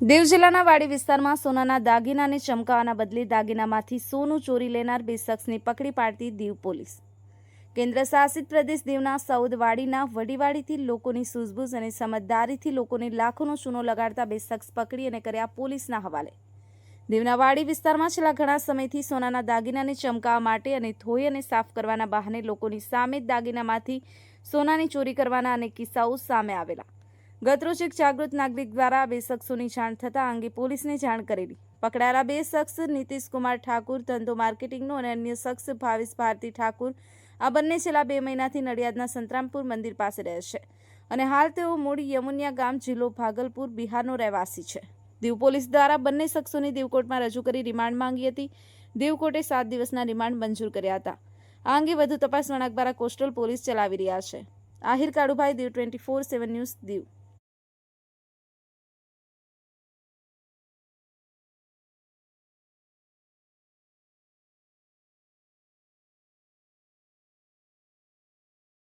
દીવ જિલ્લાના વાડી વિસ્તારમાં સોનાના દાગીનાને ચમકાવવાના બદલે દાગીનામાંથી સોનું ચોરી લેનાર બે શખ્સને પકડી પાડતી દીવ પોલીસ. કેન્દ્ર શાસિત પ્રદેશ દીવના સૌદવાડીના વડીવાડીથી લોકોની સૂઝબૂઝ અને સમજદારીથી લોકોને લાખોનો ચૂનો લગાડતા બે શખ્સ પકડી અને કર્યા પોલીસના હવાલે. દીવના વાડી વિસ્તારમાં છેલ્લા ઘણા સમયથી સોનાના દાગીનાને ચમકાવવા માટે અને ધોઈ અને સાફ કરવાના બહાને લોકોની સામે જ દાગીનામાંથી સોનાની ચોરી કરવાના અનેક કિસ્સાઓ સામે આવેલા. ગતરોજ એક જાગૃત નાગરિક દ્વારા બે શખ્સોની જાણ થતાં અંગે પોલીસને જાણ કરેલી. પકડાયેલા બે શખ્સ નીતિશકુમાર ઠાકુર, ધંધો માર્કેટિંગનો અને અન્ય શખ્સ ભાવિશ ભારતી ઠાકુર, આ બંને છેલ્લા બે મહિનાથી નડિયાદના સંતરામપુર મંદિર પાસે રહે છે અને હાલ તેઓ મૂળ યમુનિયા ગામ, જિલ્લો ભાગલપુર, બિહારનો રહેવાસી છે. દીવ પોલીસ દ્વારા બંને શખ્સોની દેવકોટમાં રજૂ કરી રિમાન્ડ માંગી હતી. દેવકોટે સાત દિવસના રિમાન્ડ મંજૂર કર્યા હતા. આ અંગે વધુ તપાસ વણાકબારા કોસ્ટલ પોલીસ ચલાવી રહ્યા છે. Ahir Kalubhai, Diu twenty four seven news, Diu.